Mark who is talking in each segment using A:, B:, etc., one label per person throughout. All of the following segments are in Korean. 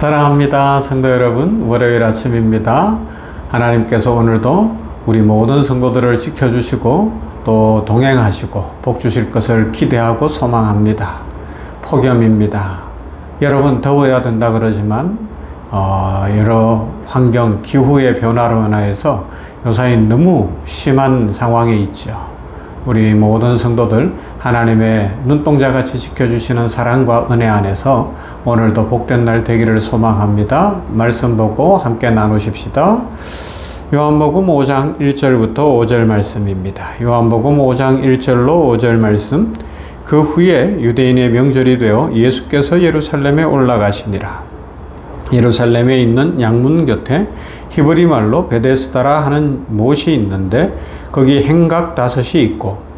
A: 사랑합니다. 성도 여러분, 월요일 아침입니다. 하나님께서 오늘도 우리 모든 성도들을 지켜주시고 또 동행하시고 복 주실 것을 기대하고 소망합니다. 폭염입니다. 여러분 더워야 된다 그러지만 어, 여러 환경 기후의 변화로 인하여서 요사이 너무 심한 상황에 있죠. 우리 모든 성도들 하나님의 눈동자 같이 지켜주시는 사랑과 은혜 안에서 오늘도 복된 날 되기를 소망합니다. 말씀 보고 함께 나누십시다. 요한복음 5장 1절부터 5절 말씀입니다. 요한복음 5장 1절로 5절 말씀. 그 후에 유대인의 명절이 되어 예수께서 예루살렘에 올라가시니라. 예루살렘에 있는 양문 곁에 히브리 말로 베데스다라 하는 못이 있는데 거기 행각 다섯이 있고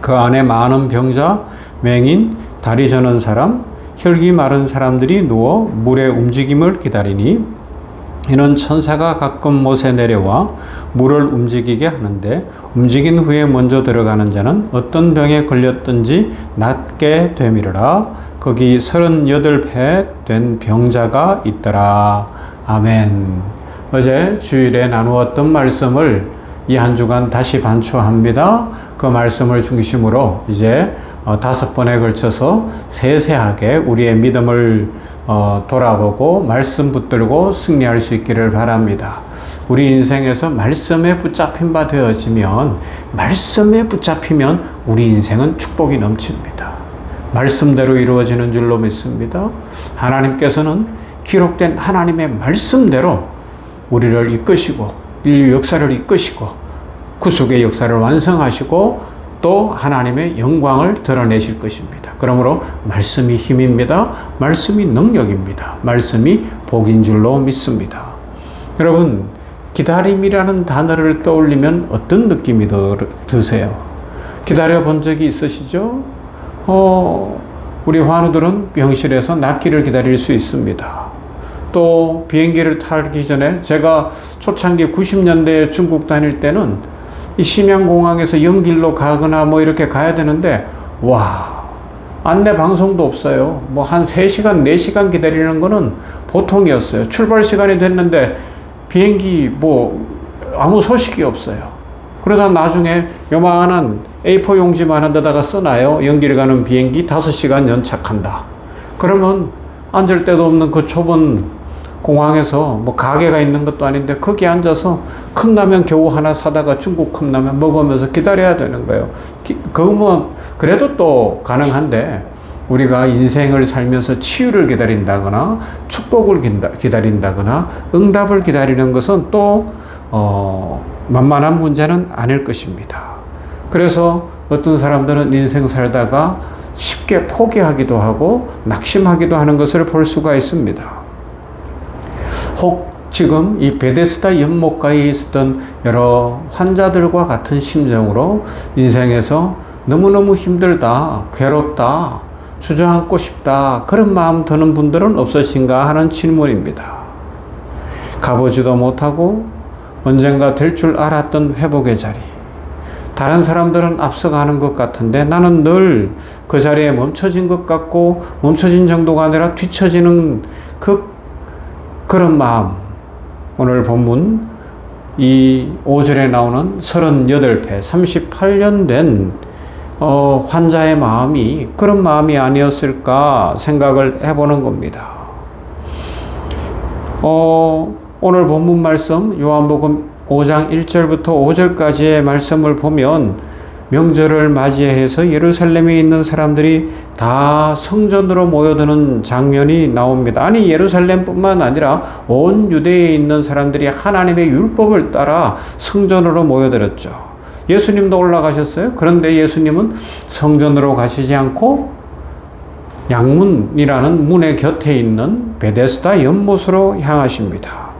A: 그 안에 많은 병자, 맹인, 다리 저는 사람, 혈기 마른 사람들이 누워 물의 움직임을 기다리니 이는 천사가 가끔 못에 내려와 물을 움직이게 하는데 움직인 후에 먼저 들어가는 자는 어떤 병에 걸렸든지 낫게 되미르라. 거기 38회 된 병자가 있더라. 아멘. 어제 주일에 나누었던 말씀을 이 한 주간 다시 반추합니다 그 말씀을 중심으로 이제 어, 다섯 번에 걸쳐서 세세하게 우리의 믿음을 어, 돌아보고 말씀 붙들고 승리할 수 있기를 바랍니다. 우리 인생에서 말씀에 붙잡힌 바 되어지면 말씀에 붙잡히면 우리 인생은 축복이 넘칩니다. 말씀대로 이루어지는 줄로 믿습니다. 하나님께서는 기록된 하나님의 말씀대로 우리를 이끄시고 인류 역사를 이끄시고 구속의 역사를 완성하시고 또 하나님의 영광을 드러내실 것입니다. 그러므로 말씀이 힘입니다. 말씀이 능력입니다. 말씀이 복인 줄로 믿습니다. 여러분, 기다림이라는 단어를 떠올리면 어떤 느낌이 드세요? 기다려 본 적이 있으시죠? 어, 우리 환우들은 병실에서 낫기를 기다릴 수 있습니다. 또 비행기를 타기 전에 제가 초창기 90년대에 중국 다닐 때는 이 심양공항에서 연길로 가거나 뭐 이렇게 가야 되는데, 와, 안내 방송도 없어요. 뭐 한 3시간, 4시간 기다리는 거는 보통이었어요. 출발 시간이 됐는데 비행기 뭐 아무 소식이 없어요. 그러다 나중에 요만한 A4 용지만 한 데다가 써놔요. 연길 가는 비행기 5시간 연착한다. 그러면 앉을 데도 없는 그 좁은 공항에서 뭐 가게가 있는 것도 아닌데 거기 앉아서 컵라면 겨우 하나 사다가 중국 컵라면 먹으면서 기다려야 되는 거예요. 그거 뭐 그래도 또 가능한데 우리가 인생을 살면서 치유를 기다린다거나 축복을 기다린다거나 응답을 기다리는 것은 또 어, 만만한 문제는 아닐 것입니다. 그래서 어떤 사람들은 인생 살다가 쉽게 포기하기도 하고 낙심하기도 하는 것을 볼 수가 있습니다. 혹 지금 이 베데스다 연못가에 있었던 여러 환자들과 같은 심정으로 인생에서 너무너무 힘들다, 괴롭다, 주저앉고 싶다, 그런 마음 드는 분들은 없으신가 하는 질문입니다. 가보지도 못하고 언젠가 될 줄 알았던 회복의 자리. 다른 사람들은 앞서가는 것 같은데 나는 늘 그 자리에 멈춰진 것 같고 멈춰진 정도가 아니라 뒤처지는 그 그런 마음, 오늘 본문 이 5절에 나오는 38회, 38년 된 어, 환자의 마음이 그런 마음이 아니었을까 생각을 해보는 겁니다. 어, 오늘 본문 말씀 요한복음 5장 1절부터 5절까지의 말씀을 보면 명절을 맞이해서 예루살렘에 있는 사람들이 다 성전으로 모여드는 장면이 나옵니다. 아니, 예루살렘뿐만 아니라 온 유대에 있는 사람들이 하나님의 율법을 따라 성전으로 모여들었죠. 예수님도 올라가셨어요. 그런데 예수님은 성전으로 가시지 않고 양문이라는 문의 곁에 있는 베데스다 연못으로 향하십니다.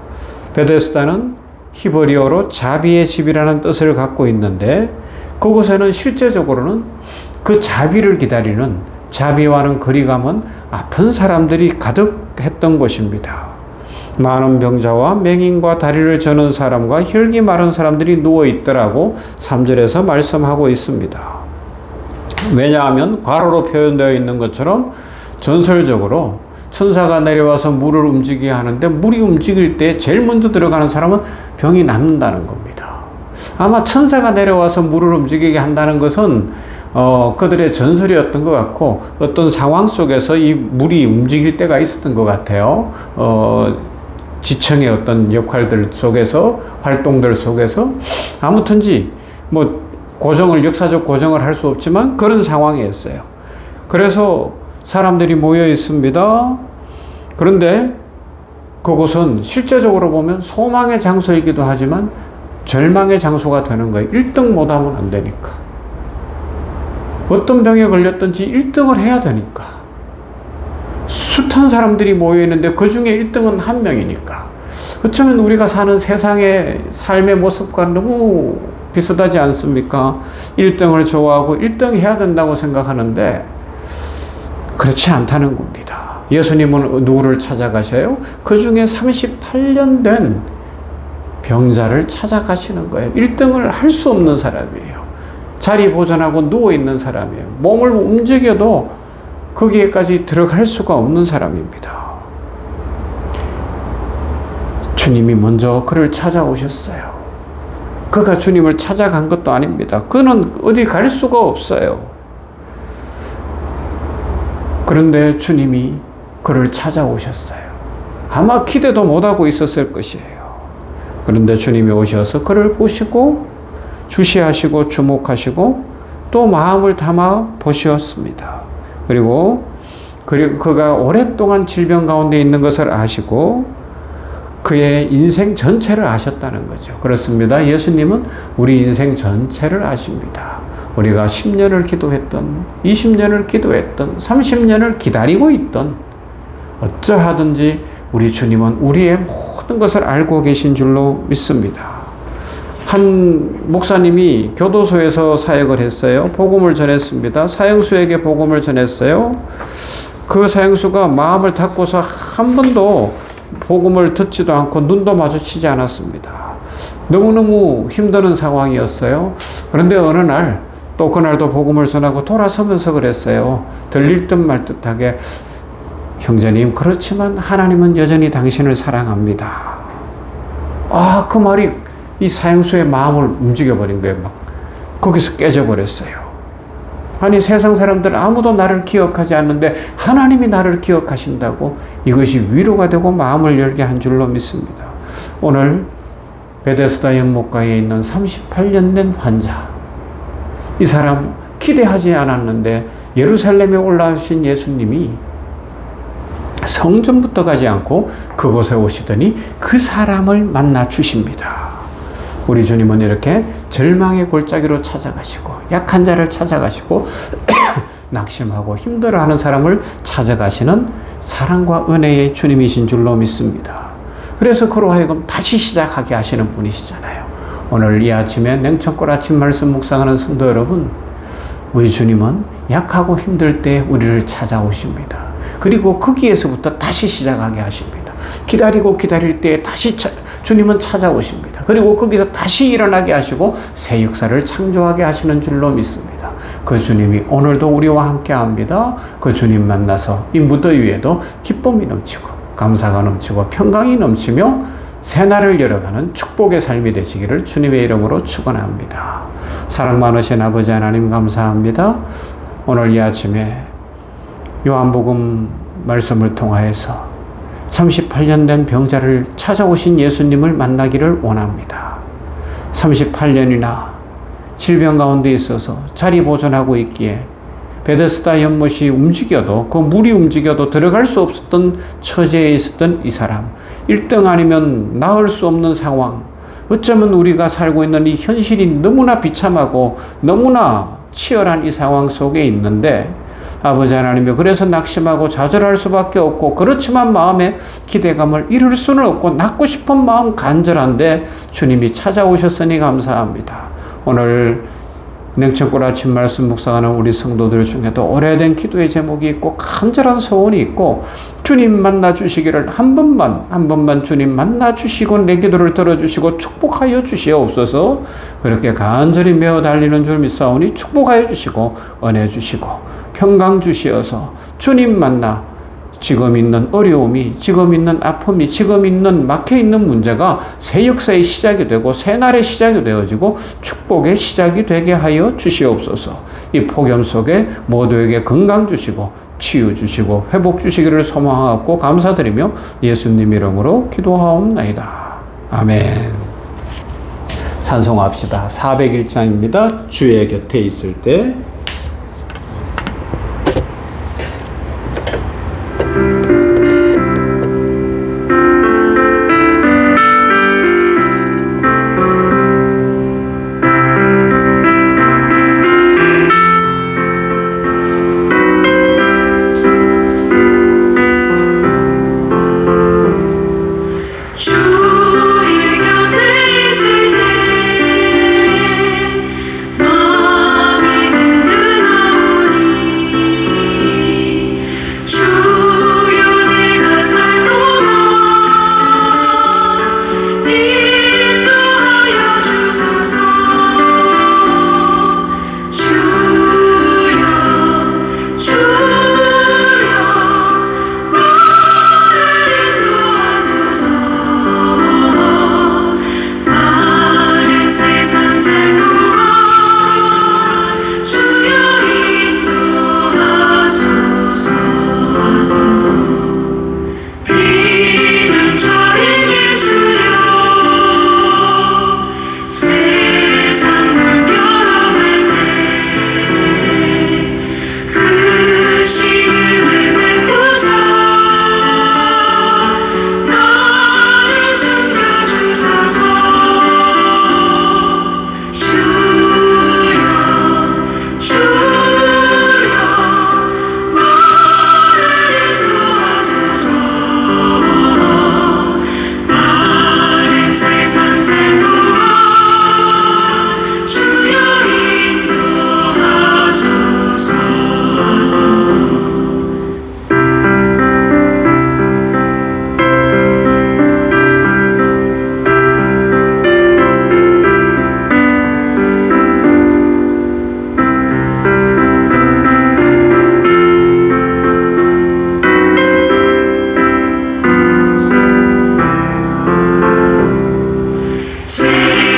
A: 베데스다는 히브리어로 자비의 집이라는 뜻을 갖고 있는데 그곳에는 실제적으로는 그 자비를 기다리는 자비와는 거리감은 아픈 사람들이 가득했던 곳입니다. 많은 병자와 맹인과 다리를 저는 사람과 혈기 마른 사람들이 누워 있더라고 3절에서 말씀하고 있습니다. 왜냐하면 과로로 표현되어 있는 것처럼 전설적으로 천사가 내려와서 물을 움직이게 하는데 물이 움직일 때 제일 먼저 들어가는 사람은 병이 낫는다는 겁니다. 아마 천사가 내려와서 물을 움직이게 한다는 것은 어, 그들의 전설이었던 것 같고 어떤 상황 속에서 이 물이 움직일 때가 있었던 것 같아요. 어, 지청의 어떤 역할들 속에서 활동들 속에서 아무튼지 뭐 고정을 역사적 고정을 할 수 없지만 그런 상황이었어요. 그래서 사람들이 모여 있습니다. 그런데 그곳은 실제적으로 보면 소망의 장소이기도 하지만 절망의 장소가 되는 거예요. 1등 못하면 안 되니까. 어떤 병에 걸렸든지 1등을 해야 되니까. 숱한 사람들이 모여 있는데 그 중에 1등은 한 명이니까. 어쩌면 우리가 사는 세상의 삶의 모습과 너무 비슷하지 않습니까? 1등을 좋아하고 1등 해야 된다고 생각하는데 그렇지 않다는 겁니다. 예수님은 누구를 찾아가셔요? 그 중에 38년 된 병자를 찾아가시는 거예요. 1등을 할 수 없는 사람이에요. 자리 보존하고 누워있는 사람이에요. 몸을 움직여도 거기에까지 들어갈 수가 없는 사람입니다. 주님이 먼저 그를 찾아오셨어요. 그가 주님을 찾아간 것도 아닙니다. 그는 어디 갈 수가 없어요. 그런데 주님이 그를 찾아오셨어요. 아마 기대도 못하고 있었을 것이에요. 그런데 주님이 오셔서 그를 보시고 주시하시고 주목하시고 또 마음을 담아 보셨습니다. 그리고 그가 오랫동안 질병 가운데 있는 것을 아시고 그의 인생 전체를 아셨다는 거죠. 그렇습니다. 예수님은 우리 인생 전체를 아십니다. 우리가 10년을 기도했던, 20년을 기도했던, 30년을 기다리고 있던, 어쩌하든지 우리 주님은 우리의 모든 것을 알고 계신 줄로 믿습니다. 한 목사님이 교도소에서 사역을 했어요. 복음을 전했습니다. 사형수에게 복음을 전했어요. 그 사형수가 마음을 닫고서 한 번도 복음을 듣지도 않고 눈도 마주치지 않았습니다. 너무너무 힘드는 상황이었어요. 그런데 어느 날, 또 그날도 복음을 전하고 돌아서면서 그랬어요. 들릴 듯 말 듯하게, 형제님, 그렇지만 하나님은 여전히 당신을 사랑합니다. 아, 그 말이 이 사형수의 마음을 움직여버린 거예요. 막. 거기서 깨져버렸어요. 아니 세상 사람들 아무도 나를 기억하지 않는데 하나님이 나를 기억하신다고 이것이 위로가 되고 마음을 열게 한 줄로 믿습니다. 오늘 베데스다 연못가에 있는 38년 된 환자 이 사람 기대하지 않았는데 예루살렘에 올라오신 예수님이 성전부터 가지 않고 그곳에 오시더니 그 사람을 만나 주십니다. 우리 주님은 이렇게 절망의 골짜기로 찾아가시고 약한 자를 찾아가시고 낙심하고 힘들어하는 사람을 찾아가시는 사랑과 은혜의 주님이신 줄로 믿습니다. 그래서 그로 하여금 다시 시작하게 하시는 분이시잖아요. 오늘 이 아침에 냉천골 아침 말씀 묵상하는 성도 여러분, 우리 주님은 약하고 힘들 때 우리를 찾아오십니다. 그리고 거기에서부터 다시 시작하게 하십니다. 기다리고 기다릴 때 다시 차, 주님은 찾아오십니다. 그리고 거기서 다시 일어나게 하시고 새 역사를 창조하게 하시는 줄로 믿습니다. 그 주님이 오늘도 우리와 함께 합니다. 그 주님 만나서 이 무더위에도 기쁨이 넘치고 감사가 넘치고 평강이 넘치며 새날을 열어가는 축복의 삶이 되시기를 주님의 이름으로 축원합니다. 사랑 많으신 아버지 하나님 감사합니다. 오늘 이 아침에 요한복음 말씀을 통하여서 38년 된 병자를 찾아오신 예수님을 만나기를 원합니다. 38년이나 질병 가운데 있어서 자리 보존하고 있기에 베데스다 연못이 움직여도 그 물이 움직여도 들어갈 수 없었던 처지에 있었던 이 사람 1등 아니면 나을 수 없는 상황 어쩌면 우리가 살고 있는 이 현실이 너무나 비참하고 너무나 치열한 이 상황 속에 있는데 아버지 하나님이 그래서 낙심하고 좌절할 수밖에 없고 그렇지만 마음에 기대감을 이룰 수는 없고 낳고 싶은 마음 간절한데 주님이 찾아오셨으니 감사합니다. 오늘 냉천골 아침 말씀 묵상하는 우리 성도들 중에도 오래된 기도의 제목이 있고 간절한 소원이 있고 주님 만나 주시기를 한 번만 한 번만 주님 만나 주시고 내 기도를 들어 주시고 축복하여 주시옵소서 그렇게 간절히 메어 달리는 줄 믿사오니 축복하여 주시고 은혜 주시고 평강 주시어서 주님 만나 지금 있는 어려움이, 지금 있는 아픔이, 지금 있는 막혀 있는 문제가 새 역사의 시작이 되고 새 날의 시작이 되어지고 축복의 시작이 되게 하여 주시옵소서. 이 폭염 속에 모두에게 건강 주시고 치유 주시고 회복 주시기를 소망하고 감사드리며 예수님 이름으로 기도하옵나이다. 아멘. 찬송합시다. 401장입니다. 주의 곁에 있을 때 Sing.